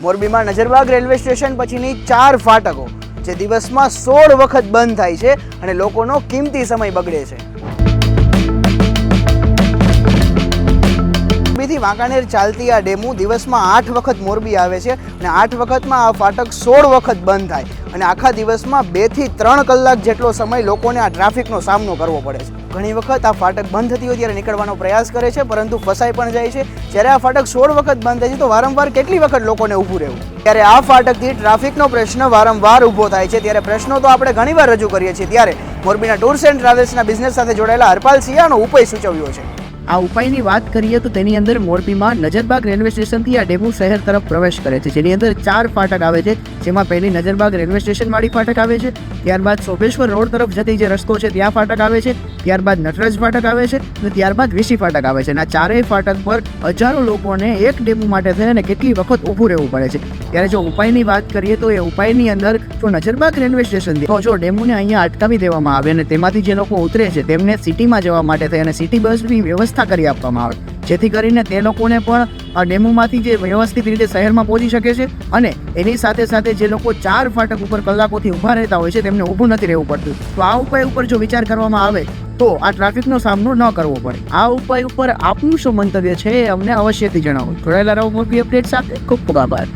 મોરબીમાં Nazarbaug railway station પછીની ચાર ફાટકો, જે દિવસમાં સોળ વખત બંધ થાય છે અને લોકોનો કિંમતી સમય બગડે છે. મોરબીથી વાંકાનેર ચાલતી આ ડેમુ દિવસમાં આઠ વખત મોરબી આવે છે અને આઠ વખતમાં આ ફાટક સોળ વખત બંધ થાય. અને આખા દિવસમાં બેથી ત્રણ કલાક જેટલો સમય લોકોને આ ટ્રાફિકનો સામનો કરવો પડે છે. ઘણી વખત આ ફાટક બંધ થતી હોય ત્યારે નીકળવાનો પ્રયાસ કરે છે, પરંતુ ફસાઈ પણ જાય છે. જ્યારે આ ફાટક સોળ વખત બંધ થાય છે, તો વારંવાર કેટલી વખત લોકોને ઊભું રહેવું? ત્યારે આ ફાટકથી ટ્રાફિકનો પ્રશ્ન વારંવાર ઊભો થાય છે. ત્યારે પ્રશ્નો તો આપણે ઘણીવાર રજૂ કરીએ છીએ. ત્યારે મોરબીના ટૂર્સ એન્ડ ટ્રાવેલ્સના બિઝનેસ સાથે જોડાયેલા હરપાલ સિંહાનો ઉપાય સૂચવ્યો છે. આ ઉપાયની વાત કરીએ તો તેની અંદર મોરબીમાં નજરબાગ રેલવે સ્ટેશનથી આ ડેમુ શહેર તરફ પ્રવેશ કરે છે. જેની અંદર ચાર ફાટક આવે છે, જેમાં પહેલી નજરબાગ રેલવે સ્ટેશન વાળી ફાટક આવે છે ત્યારબાદ સોપેશ્વર રોડ તરફ જતી જે રસ્તો છે, ત્યાં ફાટક આવે છે. ત્યારબાદ નટરાજ ફાટક આવે છે અને ત્યારબાદ વીસી ફાટક આવે છે. અને આ ચારેય ફાટક પર હજારો લોકોને એક ડેમો માટે થઈને કેટલી વખત ઊભું રહેવું પડે છે. ત્યારે જો ઉપાયની વાત કરીએ તો એ ઉપાયની અંદર જો નજરબાગ રેલવે સ્ટેશન તો જો ડેમોને અહીંયા અટકાવી દેવામાં આવે અને તેમાંથી જે લોકો ઉતરે છે, તેમને સિટીમાં જવા માટે થઈ અને સિટી બસની વ્યવસ્થા કરી આપવામાં આવે. જેથી કરીને તે લોકોને પણ આ ડેમોમાંથી જે વ્યવસ્થિત રીતે શહેરમાં પહોંચી શકે છે અને એની સાથે સાથે જે લોકો ચાર ફાટક ઉપર કલાકોથી ઊભા રહેતા હોય છે, તેમને ઊભું નથી રહેવું પડતું. તો આ ઉપાય ઉપર જો વિચાર કરવામાં આવે, તો આ ટ્રાફિકનો સામનો ન કરવો પડે. આ ઉપાય ઉપર આપનું શું મંતવ્ય છે અમને અવશ્યથી જણાવો. જોડાયેલા રહો મોરબી અપડેટ સાથે. ખૂબ ખૂબ આભાર.